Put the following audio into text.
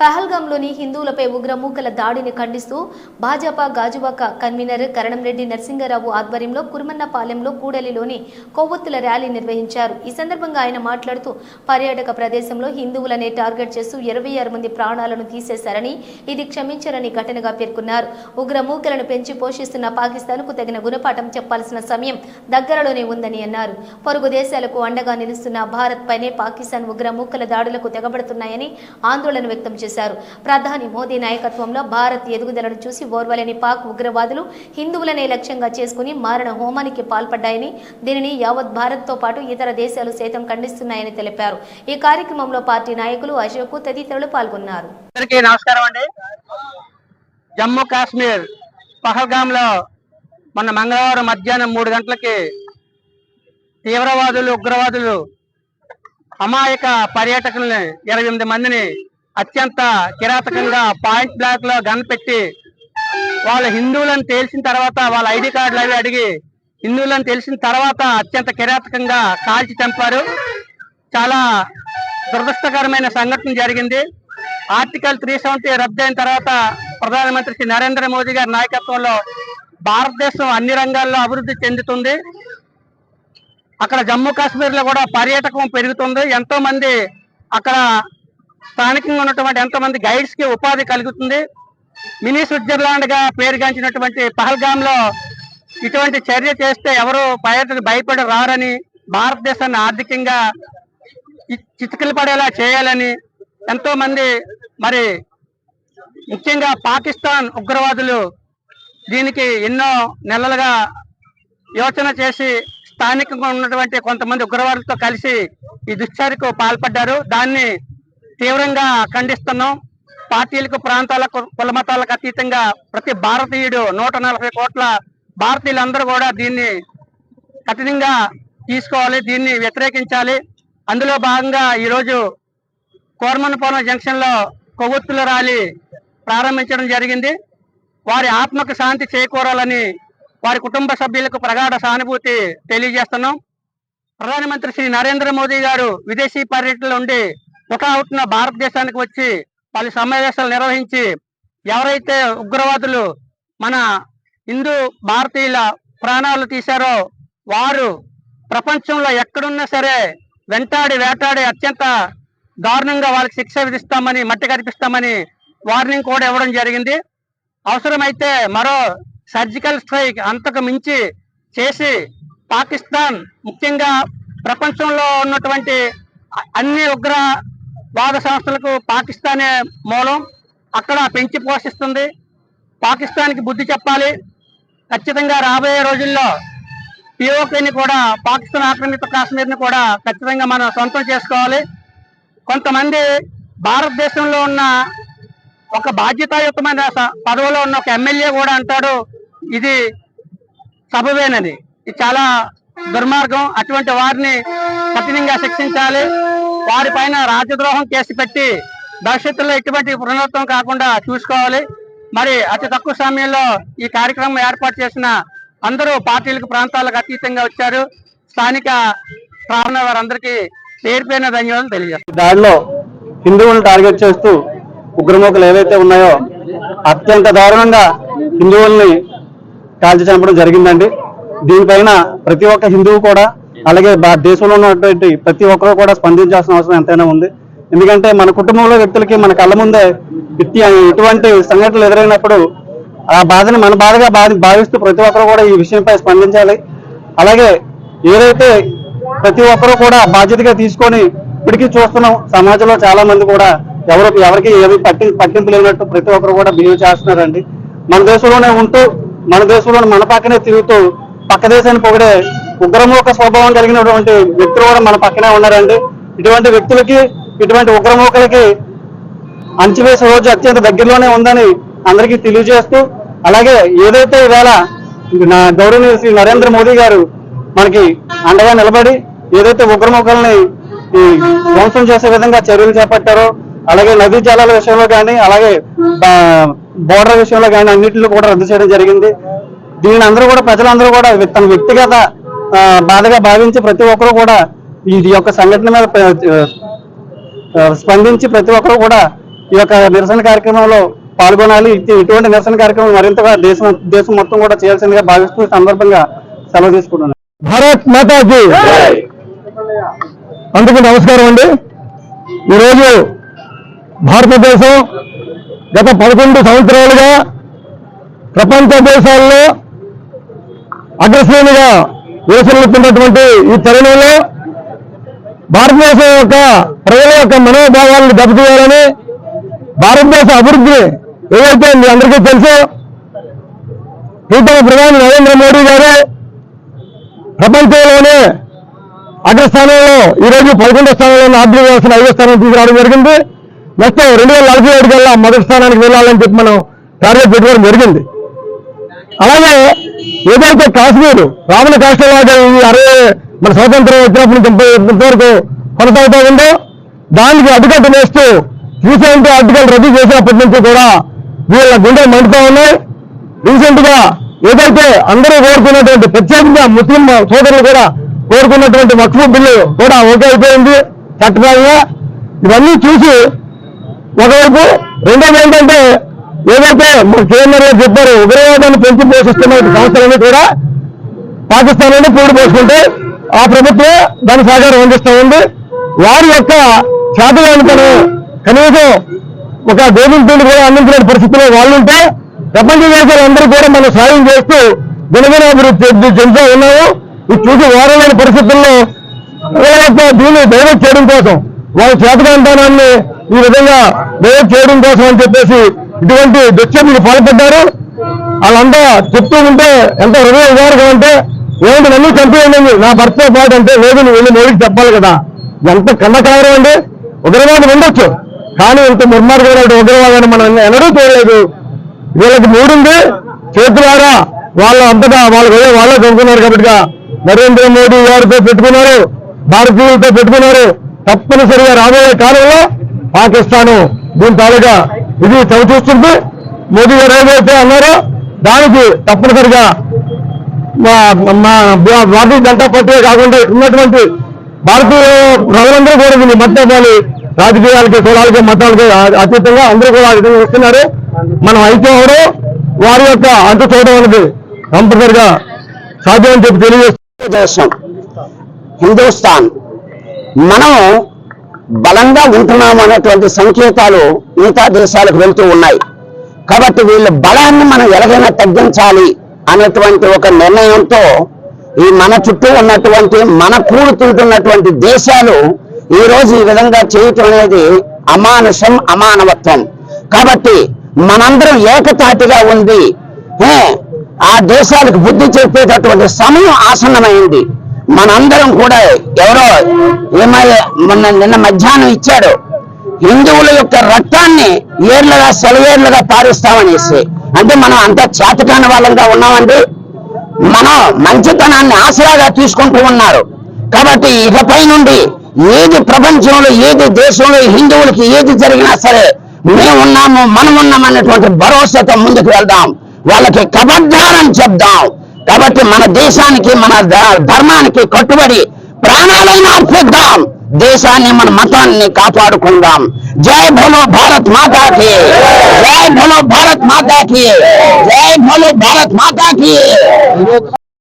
పహల్గాంలోని హిందువులపై ఉగ్రమూకల దాడిని ఖండిస్తూ భాజపా గాజువాక కన్వీనర్ కరణంరెడ్డి నరసింగారావు ఆధ్వర్యంలో కురుమన్నపాలెంలో కూడలిలోని కొవ్వొత్తుల ర్యాలీ నిర్వహించారు. ఈ సందర్భంగా ఆయన మాట్లాడుతూ పర్యాటక ప్రదేశంలో హిందువులనే టార్గెట్ చేస్తూ ఇరవై ఆరు మంది ప్రాణాలను తీసేశారని ఇది క్షమించరని ఘటనగా పేర్కొన్నారు. ఉగ్రమూకలను పెంచి పోషిస్తున్న పాకిస్తాన్కు తగిన గుణపాఠం చెప్పాల్సిన సమయం దగ్గరలోనే ఉందని అన్నారు. పొరుగు దేశాలకు అండగా నిలుస్తున్న భారత్ పైనే పాకిస్తాన్ ఉగ్రమూకల దాడులకు తెగబడుతున్నాయని ఆందోళన వ్యక్తం చేశారు. ప్రధాని మోదీ నాయకత్వంలో భారత్ ఎదుగుదలను చూసి ఓర్వలేని పాక్ ఉగ్రవాదులు హిందువులనే లక్ష్యంగా చేసుకుని మారణ హోమానికి పాల్పడ్డాయని దీనిని యావత్ భారత్తో పాటు ఇతర దేశాలు సైతం ఖండిస్తున్నాయని తెలిపారు. ఈ కార్యక్రమంలో పార్టీ నాయకులు అశోక్ తదితరులు పాల్గొన్నారు. నమస్కారం అండి. జమ్మూ కాశ్మీర్ పహల్గామ్లో మొన్న మంగళవారం మధ్యాహ్నం మూడు గంటలకి తీవ్రవాదులు ఉగ్రవాదులు అమాయక పర్యాటకుల్ని ఇరవై ఎనిమిది మందిని అత్యంత కిరాతకంగా పాయింట్ బ్లాక్లో గన్ పెట్టి వాళ్ళ హిందువులను తేల్చిన తర్వాత వాళ్ళ ఐడి కార్డులు అవి అడిగి హిందువులను తెలిసిన తర్వాత అత్యంత కిరాతకంగా కాల్చి చంపారు. చాలా దురదృష్టకరమైన సంఘటన జరిగింది. ఆర్టికల్ త్రీ సెవెంటీ రద్దు అయిన తర్వాత ప్రధానమంత్రి శ్రీ నరేంద్ర మోదీ గారి నాయకత్వంలో భారతదేశం అన్ని రంగాల్లో అభివృద్ధి చెందుతుంది. అక్కడ జమ్మూ కాశ్మీర్లో కూడా పర్యాటకం పెరుగుతుంది. ఎంతో మంది అక్కడ స్థానికంగా ఉన్నటువంటి ఎంతమంది గైడ్స్కి ఉపాధి కలుగుతుంది. మినీ స్విట్జర్లాండ్గా పేరుగాంచినటువంటి పహల్గామ్లో ఇటువంటి చర్య చేస్తే ఎవరు పర్యటన భయపడి రారని భారతదేశాన్ని ఆర్థికంగా చి- చితికిలు పడేలా చేయాలని ఎంతో మంది మరి ముఖ్యంగా పాకిస్తాన్ ఉగ్రవాదులు దీనికి ఎన్నో నెలలుగా యోచన చేసి స్థానికంగా ఉన్నటువంటి కొంతమంది ఉగ్రవాదులతో కలిసి ఈ దుశ్చర్యకు పాల్పడ్డారు. దాన్ని తీవ్రంగా ఖండిస్తున్నాం. పార్టీలకు ప్రాంతాలకు కులమతాలకు అతీతంగా ప్రతి భారతీయుడు నూట నలభై కోట్ల భారతీయులందరూ కూడా దీన్ని కఠినంగా తీసుకోవాలి దీన్ని వ్యతిరేకించాలి. అందులో భాగంగా ఈరోజు కోరమన్నపురం జంక్షన్లో కొవ్వొత్తుల ర్యాలీ ప్రారంభించడం జరిగింది. వారి ఆత్మకు శాంతి చేకూరాలని వారి కుటుంబ సభ్యులకు ప్రగాఢ సానుభూతి తెలియజేస్తున్నాం. ప్రధానమంత్రి శ్రీ నరేంద్ర మోదీ గారు విదేశీ పర్యటనలో ఉండి ఒకవుతున్న భారతదేశానికి వచ్చి పలు సమావేశాలు నిర్వహించి ఎవరైతే ఉగ్రవాదులు మన హిందూ భారతీయుల ప్రాణాలు తీశారో వారు ప్రపంచంలో ఎక్కడున్నా సరే వెంటాడి వేటాడి అత్యంత దారుణంగా వాళ్ళకి శిక్ష విధిస్తామని మట్టి కనిపిస్తామని వార్నింగ్ కూడా ఇవ్వడం జరిగింది. అవసరమైతే మరో సర్జికల్ స్ట్రైక్ అంతకు మించి చేసి పాకిస్తాన్ ముఖ్యంగా ప్రపంచంలో ఉన్నటువంటి అన్ని ఉగ్ర వాద సంస్థలకు పాకిస్తానే మూలం. అక్కడ పెంచి పోషిస్తుంది. పాకిస్తాన్కి బుద్ధి చెప్పాలి. ఖచ్చితంగా రాబోయే రోజుల్లో పిఓకేని కూడా పాకిస్తాన్ ఆక్రమిత కాశ్మీర్ని కూడా ఖచ్చితంగా మనం సొంతం చేసుకోవాలి. కొంతమంది భారతదేశంలో ఉన్న ఒక బాధ్యతాయుతమైన పదవిలో ఉన్న ఒక ఎమ్మెల్యే కూడా అంటాడు ఇది సబవేనని ఇది చాలా దుర్మార్గం. అటువంటి వారిని కఠినంగా శిక్షించాలి. వారి పైన రాజద్రోహం కేసు పెట్టి భవిష్యత్తులో ఎటువంటి పునరుత్వం కాకుండా చూసుకోవాలి. మరి అతి తక్కువ సమయంలో ఈ కార్యక్రమం ఏర్పాటు చేసిన అందరూ పార్టీలకు ప్రాంతాలకు అతీతంగా వచ్చారు. స్థానిక ప్రాణ వారందరికీ పేరు పేరున ధన్యవాదాలు తెలియజేస్తారు దాడిలో హిందువులను టార్గెట్ చేస్తూ ఉగ్రమూకలు ఏవైతే ఉన్నాయో అత్యంత దారుణంగా హిందువుల్ని కాల్చి చంపడం జరిగిందండి. దీనిపైన ప్రతి ఒక్క హిందువు కూడా అలాగే దేశంలో ఉన్నటువంటి ప్రతి ఒక్కరూ కూడా స్పందించాల్సిన అవసరం ఎంతైనా ఉంది. ఎందుకంటే మన కుటుంబంలో వ్యక్తులకి మన కళ్ళ ముందే ఇటువంటి సంఘటనలు ఎదురైనప్పుడు ఆ బాధని మన బాధగా బాధ భావిస్తూ ప్రతి ఒక్కరు కూడా ఈ విషయంపై స్పందించాలి. అలాగే ఏదైతే ప్రతి ఒక్కరూ కూడా బాధ్యతగా తీసుకొని ఇప్పటికీ చూస్తున్నాం సమాజంలో చాలా మంది కూడా ఎవరు ఎవరికి ఏమి పట్టి పట్టింపు లేనట్టు ప్రతి ఒక్కరు కూడా బిహేవ్ చేస్తున్నారండి. మన దేశంలోనే ఉంటూ మన దేశంలోనే మన పక్కనే తిరుగుతూ పక్క దేశాన్ని పొగిడే ఉగ్రముఖ స్వభావం కలిగినటువంటి వ్యక్తులు కూడా మన పక్కనే ఉన్నారండి. ఇటువంటి వ్యక్తులకి ఇటువంటి ఉగ్రమూకలకి అంచివేసే రోజు అత్యంత దగ్గరలోనే ఉందని అందరికీ తెలియజేస్తూ అలాగే ఏదైతే ఈవేళ నా గౌరవనీయ శ్రీ నరేంద్ర మోదీ గారు మనకి అండగా నిలబడి ఏదైతే ఉగ్రముఖాలని ఈ ధ్వంసం చేసే విధంగా చర్యలు చేపట్టారో అలాగే నదీ జలాల విషయంలో కానీ అలాగే బోర్డర్ విషయంలో కానీ అన్నింటిలో కూడా రద్దు చేయడం జరిగింది. దీని అందరూ కూడా ప్రజలందరూ కూడా తన వ్యక్తిగత బాధగా భావించి ప్రతి ఒక్కరూ కూడా ఇది యొక్క సంఘటన మీద ప్ర- స్పందించి ప్రతి ఒక్కరు కూడా ఈ యొక్క నిరసన కార్యక్రమంలో పాల్గొనాలి. ఇటువంటి నిరసన కార్యక్రమం మరింతగా దేశం దేశం మొత్తం కూడా చేయాల్సిందిగా భావిస్తూ సందర్భంగా సెలవు తీసుకుంటున్నాను. భారత్ మాతాజీ అందుకు నమస్కారం అండి. ఈరోజు భారతదేశం గత పదకొండు సంవత్సరాలుగా ప్రపంచ దేశాల్లో అగ్రశ్రేణిగా వేసలుతున్నటువంటి ఈ తరుణంలో భారతదేశం యొక్క ప్రజల యొక్క మనోభావాలను దెబ్బతీయాలని భారతదేశ అభివృద్ధి ఏదైతే మీ అందరికీ తెలుసో ప్రీతమ ప్రధాని నరేంద్ర మోడీ గారు ప్రపంచంలోనే అగ్రస్థానంలో ఈరోజు పదకొండో స్థానంలో ఆర్థిక వ్యవస్థను ఐదో స్థానం తీసుకురావడం జరిగింది. నెక్స్ట్ రెండు వేల నలభై ఏడు కల్లా మొదటి స్థానానికి వెళ్ళాలని చెప్పి మనం టార్గెట్ పెట్టుకోవడం జరిగింది. అలాగే ఏదైతే కాశ్మీర్ రాముల కాశ్మీర్ ఈ అరవై మన స్వాతంత్రం వచ్చినప్పుడు నుంచి ముప్పై ఇంతవరకు కొనసాగుతూ ఉందో దానికి అడ్డుకట్టు వేస్తూ రీసెంట్ ఆర్టికల్ రద్దు చేసినప్పటి నుంచి కూడా వీళ్ళ గుండెలు మండుతూ ఉన్నాయి. రీసెంట్గా ఏదైతే అందరూ కోరుకున్నటువంటి ప్రత్యేకంగా ముస్లిం సోదరులు కూడా కోరుకున్నటువంటి వక్ఫ్ బిల్లు కూడా ఓకే అయిపోయింది చట్టపరంగా ఇవన్నీ చూసి ఒకవైపు రెండోది ఏంటంటే ఏదైతే మన కేంద్ర చెప్పారు ఉగ్రవాదాన్ని పెంచి పోషిస్తున్న సంస్థలన్నీ కూడా పాకిస్తాన్ నుండి పూడి పోసుకుంటే ఆ ప్రభుత్వం దాని సహకారం అందిస్తూ ఉంది. వారి యొక్క చేతగానితను కనీసం ఒక గోధుమపిండి కూడా అందించలేని పరిస్థితిలో వాళ్ళు ఉంటే ప్రపంచ దేశాలందరూ కూడా మనం సాయం చేస్తూ దినదిన అభివృద్ధి చెందుతూ ఉన్నాము. ఇది చూసి వారలేని పరిస్థితుల్లో దీన్ని డైవర్ట్ చేయడం కోసం వాళ్ళ చేతకాంతానాన్ని ఈ విధంగా డైవర్ట్ చేయడం కోసం అని చెప్పేసి ఇటువంటి దుశ్చర్యలు పాల్పడ్డారు. వాళ్ళంతా చెప్తూ ఉంటే ఎంత హృదయ విధారకం అంటే ఏమిటి నన్ను చంపేయండి నా భర్తతో పాటు అంటే లేదు నువ్వు వెళ్ళి మోడీకి చెప్పాలి కదా. ఎంత కన్నకారం అండి. ఉగ్రవాదం ఉండొచ్చు కానీ ఇంత దుర్మార్గమైన ఉగ్రవాదాన్ని మనం ఎన్నడూ చూడలేదు. వీళ్ళకి మూడుంది. చేతులారా వాళ్ళ అంతటా వాళ్ళు వాళ్ళే చదువుకున్నారు కాబట్టి నరేంద్ర మోడీ గారితో పెట్టుకున్నారు భారతీయులతో పెట్టుకున్నారు. తప్పనిసరిగా రాబోయే కాలంలో పాకిస్తాన్ దీని తాలూకా ఇది చవిచూస్తుంది మోదీ గారు ఏదైతే అన్నారో దానికి తప్పనిసరిగా మా భారతీయ జనతా పార్టీ కాకుండా ఉన్నటువంటి భారతీయ ప్రజలందరూ కూడా దీన్ని మద్దతు రాజకీయాలకి కులాలకి మతాలకి అతీతంగా అందరూ కూడా ఆ విధంగా వస్తున్నారు. మనం అయితే ఎవరు వారి యొక్క అంత చూడడం అనేది కంపల్సరిగా సాధ్యమని చెప్పి తెలియజేస్తాం దేశం హిందుస్థాన్. మనం బలంగా ఉంటున్నాం అనేటువంటి సంకేతాలు మిగతా దేశాలకు వెళ్తూ ఉన్నాయి. కాబట్టి వీళ్ళ బలాన్ని మనం ఎలాగైనా తగ్గించాలి అనేటువంటి ఒక నిర్ణయంతో ఈ మన చుట్టూ ఉన్నటువంటి మన కూడుతుంటున్నటువంటి దేశాలు ఈ రోజు ఈ విధంగా చేయటం అనేది అమానుషం అమానవత్వం. కాబట్టి మనందరం ఏకతాటిగా ఉంది ఆ దేశాలకు బుద్ధి చెప్పేటటువంటి సమయం ఆసన్నమైంది. మనందరం కూడా ఎవరో ఏమై మొన్న నిన్న మధ్యాహ్నం ఇచ్చాడు. హిందువుల యొక్క రక్తాన్ని ఏర్లుగా సెలవేర్లుగా పారుస్తామనేసి. అంటే మనం అంత చేతకాని వాళ్ళంగా ఉన్నామండి. మనం మంచితనాన్ని ఆసరాగా తీసుకుంటూ ఉన్నారు. కాబట్టి ఇకపై నుండి ఏది ప్రపంచంలో ఏది దేశంలో హిందువులకి ఏది జరిగినా సరే మేమున్నాము మనమున్నాం అనేటువంటి భరోసాతో ముందుకు వెళ్దాం. వాళ్ళకి కబడ్డారని చెప్దాం. కాబట్టి మన దేశానికి మన ధర్మానికి కట్టుబడి ప్రాణాలైనా అర్పిద్దాం. దేశాన్ని మన మతాన్ని కాపాడుకుందాం. జై భలో భారత్ మాతాకి. జై భలో భారత్ మాతాకి. జై భలో భారత్ మాతాకి.